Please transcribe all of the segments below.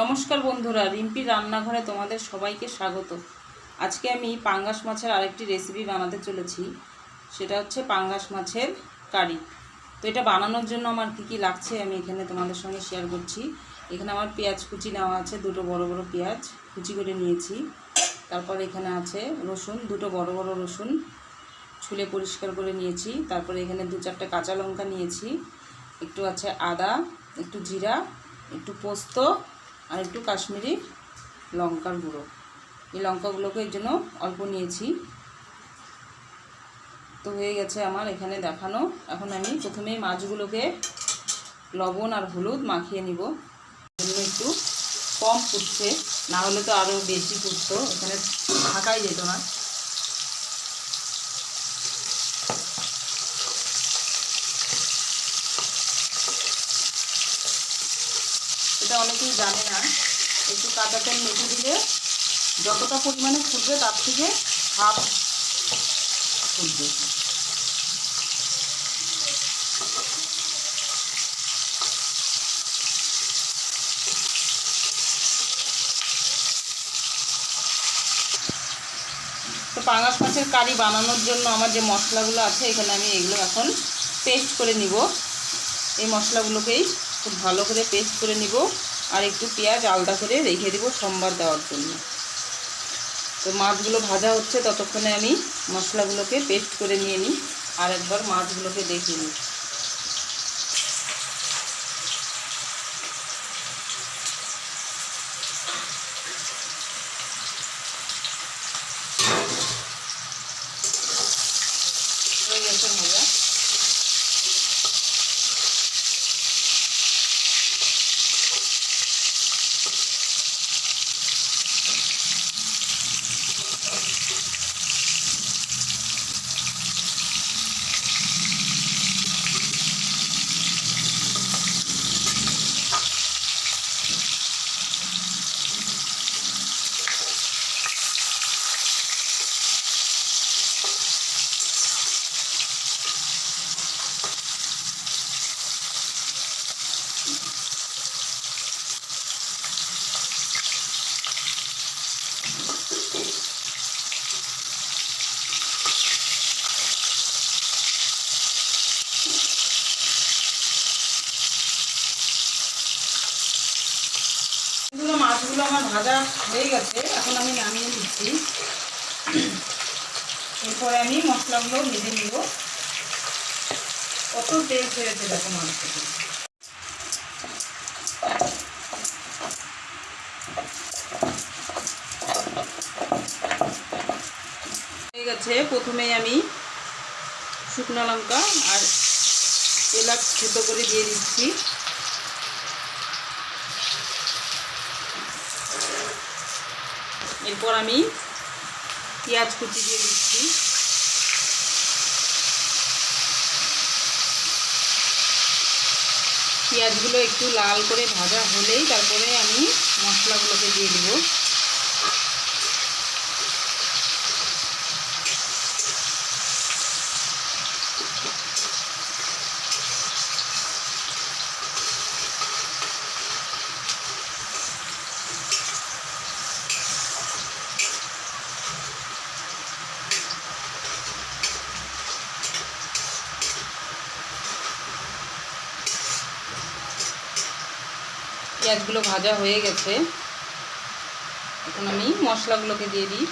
নমস্কার বন্ধুরা রিম্পির রান্নাঘরে তোমাদের সবাইকে স্বাগত। আজকে আমি পাঙ্গাস মাছের আরেকটি রেসিপি বানাতে চলেছি, সেটা হচ্ছে পাঙ্গাস মাছের কারি। তো এটা বানানোর জন্য আমার কী কী লাগছে আমি এখানে তোমাদের সঙ্গে শেয়ার করছি। এখানে আমার পেঁয়াজ কুচি নেওয়া আছে, দুটো বড় বড় পেঁয়াজ কুচি করে নিয়েছি। তারপর এখানে আছে রসুন, দুটো বড় বড় রসুন ছুলে পরিষ্কার করে নিয়েছি। তারপরে এখানে দু চারটে কাঁচা লঙ্কা নিয়েছি, একটু আছে আদা, একটু জিরা, একটু পোস্ত আর একটু কাশ্মীরি লঙ্কার গুঁড়ো। এই লঙ্কাগুলোকে এর জন্য অল্প নিয়েছি। তো হয়ে গেছে আমার এখানে দেখানো। এখন আমি প্রথমেই মাছগুলোকে লবণ আর হলুদ মাখিয়ে নিব। জন্য একটু কম ফুটছে, না হলে তো আরও বেশি ফুটতো। এখানে থাকাই যেত না। এটা অনেকেই জানে না। একটু কাঁচা তেল মেখে দিলে যতটা পরিমাণে ফুটবে তার থেকে হাফ ফুটবে। তো পাঙাশ মাছের কারি বানানোর জন্য আমার যে মশলাগুলো আছে, এখানে আমি এগুলো এখন পেস্ট করে নিব। এই মশলাগুলোকেই খুব ভালো করে পেস্ট করে নিব আর একটু পেঁয়াজ আলাদা করে রেখে দেবো সোমবার দেওয়ার জন্য। তো মাছগুলো ভাজা হচ্ছে ততক্ষণে আমি মশলাগুলোকে পেস্ট করে নিয়ে নিই আর একবার মাছগুলোকে দেখে নিই। হয়ে গেছে এগুলো মাছগুলো আমার ভাজা হয়ে গেছে, এখন আমি নামিয়ে নিচ্ছি। এরপরে আমি মশলাগুলো ভেজে নিব। কত তেল ছেড়েছে দেখো থেকে হয়ে গেছে, প্রথমেই আমি শুকনো লঙ্কা আর এলাচ ছোটো করে দিয়ে দিচ্ছি। এরপর আমি পেঁয়াজ কুচি দিয়ে দিচ্ছি। পেঁয়াজগুলো একটু লাল করে ভাজা হলেই তারপরে আমি মশলাগুলোকে দিয়ে দিব। পেঁয়াজগুলো ভাজা হয়ে গেছে। এখন আমি মশলাগুলোকে দিয়ে দিই।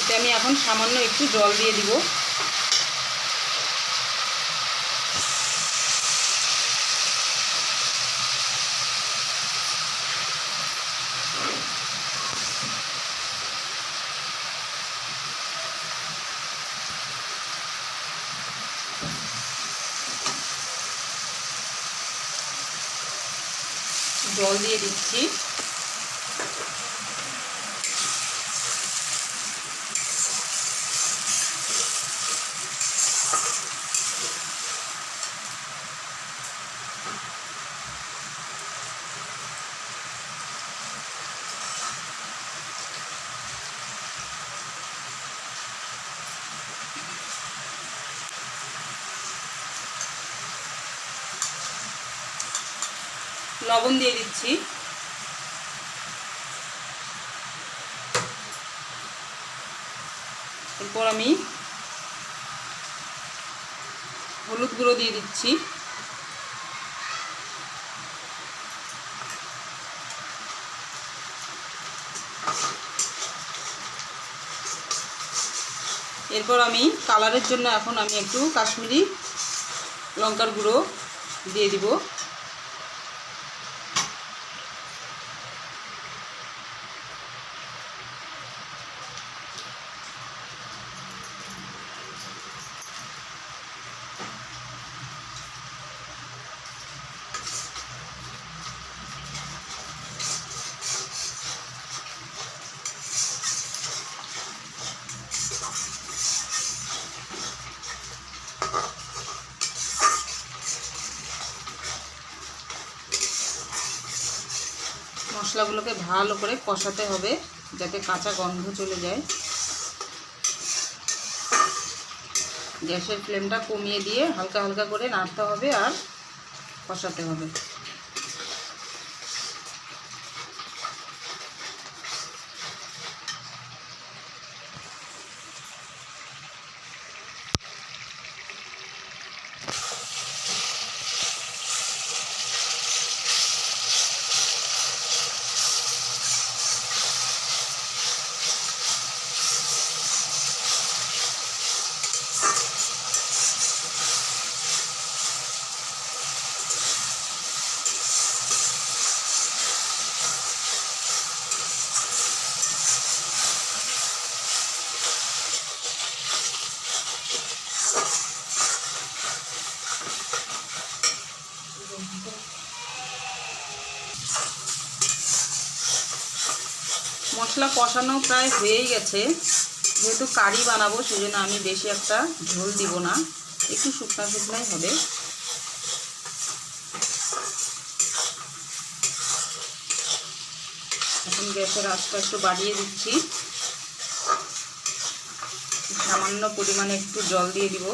এটা আমি এখন সামান্য একটু জল দিয়ে দিব। জল দিয়ে দিচ্ছি। লবণ দিয়ে দিচ্ছি। এরপর আমি হলুদ গুঁড়ো দিয়ে দিচ্ছি। এরপর আমি কালারের জন্য এখন আমি একটু কাশ্মীরি লঙ্কার গুঁড়ো দিয়ে দিব। মশলাগুলোকে ভালো করে কষাতে হবে যাতে কাঁচা গন্ধ চলে যায়। গ্যাসের ফ্লেমটা কমিয়ে দিয়ে হালকা হালকা করে নাড়তে হবে আর কষাতে হবে। মশলা কষানো প্রায় হয়েই গেছে। যেহেতু কারি বানাবো, সেজন্য আমি বেশি একটা ঝোল দিব না। একটু শুকনা শুকনাই হবে। এখন গ্যাসের আঁচটা একটু বাড়িয়ে দিচ্ছি। সামান্য পরিমাণে একটু জল দিয়ে দিব।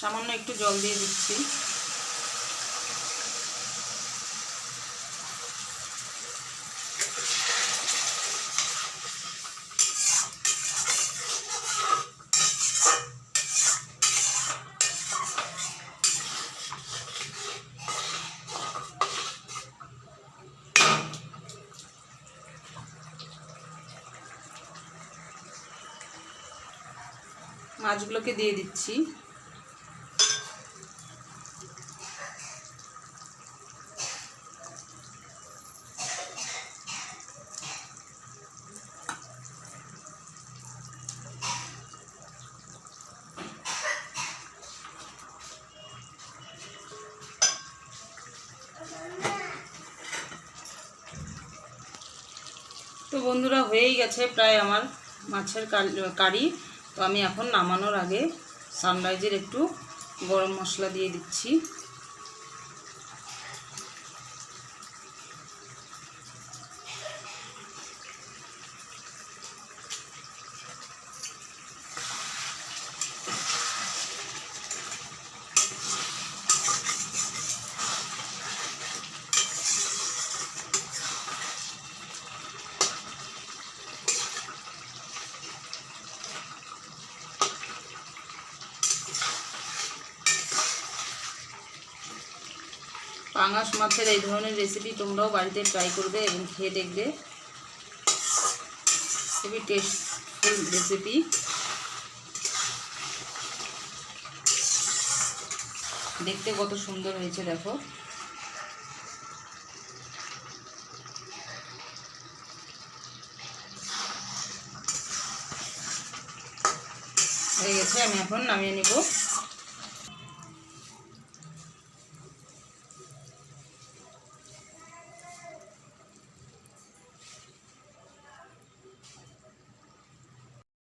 সামান্য একটু জল দিয়ে দিচ্ছি। মাছগুলোকে দিয়ে দিচ্ছি। বন্ধুরা হয়েই গেছে প্রায় আমার মাছের কারি। তো আমি এখন নামানোর আগে সানরাইজের একটু গরম মশলা দিয়ে দিচ্ছি। পাঙাশ মাছের এই ধরনের রেসিপি তোমরাও বাড়িতে ট্রাই করবে এবং খেয়ে দেখবে। খুবই টেস্টফুল রেসিপি দেখতে কত সুন্দর হয়েছে, দেখো। হয়ে গেছে, আমি এখন নামিয়ে নিব।